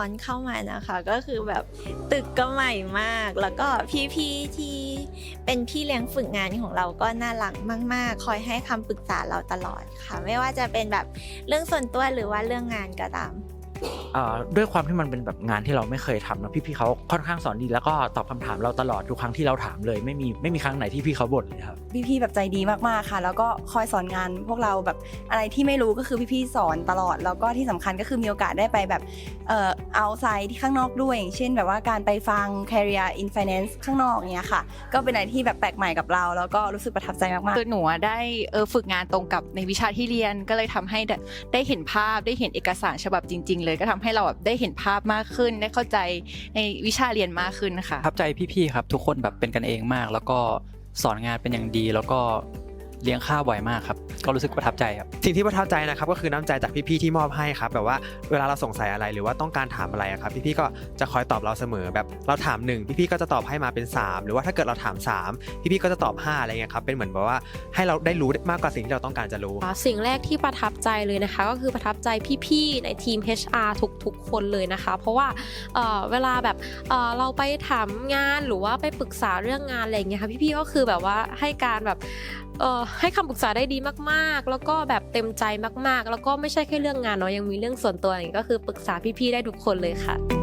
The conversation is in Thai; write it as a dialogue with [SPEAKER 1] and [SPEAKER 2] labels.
[SPEAKER 1] อนเข้ามานะคะ ก็คือแบบตึกก็ใหม่มาก แล้วก็พี่ๆที่เป็นพี่เลี้ยงฝึกงานของเราก็น่ารักมาก ๆ คอยให้คำปรึกษาเราตลอดค่ะ ไม่ว่าจะเป็นแบบเรื่องส่วนตัวหรือว่าเรื่องงานก็ตาม
[SPEAKER 2] ด้วยความที่มันเป็นแบบงานที่เราไม่เคยทำเนอะพี่ๆเขาค่อนข้างสอนดีแล้วก็ตอบคำถามเราตลอดทุกครั้งที่เราถามเลย ไม่มีไม่มีครั้งไหนที่พี่เขาบ่นเลยครับ
[SPEAKER 3] พี่ๆแบบใจดีมากๆค่ะ แล้วก็คอยสอนงานพวกเราแบบอะไรที่ไม่รู้ก็คือพี่ๆสอนตลอด แล้วก็ที่สำคัญก็คือมีโอกาสได้ไปแบบเอ่อเอาไซด์ที่ข้างนอกด้วยอย่างเช่น แบบว่าการไปฟัง career in finance ข้างนอกเนี้ยค่ะ ก็เป็นอะไรที่แบบแปลกใหม่กับเรา แล้วก็รู้สึกประทับใจมากๆ
[SPEAKER 4] คือหนูอะได้เออฝึกงานตรงกับในวิชาที่เรียนก็เลยทำให้ได้ได้เห็นภาพได้เห็นเอกสารฉบับจริง ๆเลย ก็ทำให้เราแบบได้เห็นภาพมากขึ้น ได้เข้าใจในวิชาเรียนมากขึ้นค่ะ
[SPEAKER 5] ประทับใจพี่ๆครับ ทุกคนแบบเป็นกันเองมาก แล้วก็สอนงานเป็นอย่างดี แล้วก็ เลี้ยงข้าวบ่อยมากครับ ก็รู้สึกประทับใจครับ
[SPEAKER 6] สิ่งที่ประทับใจนะครับก็คือน้ำใจจากพี่ๆที่มอบให้ครับแบบว่าเวลาเราสงสัยอะไรหรือว่าต้องการถามอะไรอะครับพี่ๆก็จะคอยตอบเราเสมอแบบเราถามหนึ่งพี่ๆก็จะตอบให้มาเป็น 3 หรือว่าถ้าเกิดเราถาม 3 พี่ๆก็จะตอบ 5 อะไรเงี้ยครับเป็นเหมือนแบบว่าให้เราได้รู้มากกว่าสิ่งที่เราต้องการจะรู้
[SPEAKER 7] อ่าสิ่งแรกที่ประทับใจเลยนะคะ ก็คือประทับใจพี่ๆในทีม HR ทุกๆ คนเลยนะคะ เพราะว่าเอ่อเวลาแบบเอ่อเราไปถามงานหรือว่าไปปรึกษาเรื่องงานอะไรอย่างเงี้ยค่ะพี่ๆก็คือแบบว่าให้การแบบเอ่อ ให้คำปรึกษาได้ดีมากๆ แล้วก็แบบเต็มใจมากๆ แล้วก็ไม่ใช่แค่เรื่องงานเนาะยังมีเรื่องส่วนตัวอย่างงี้ก็คือปรึกษาพี่ๆได้ทุกคนเลยค่ะ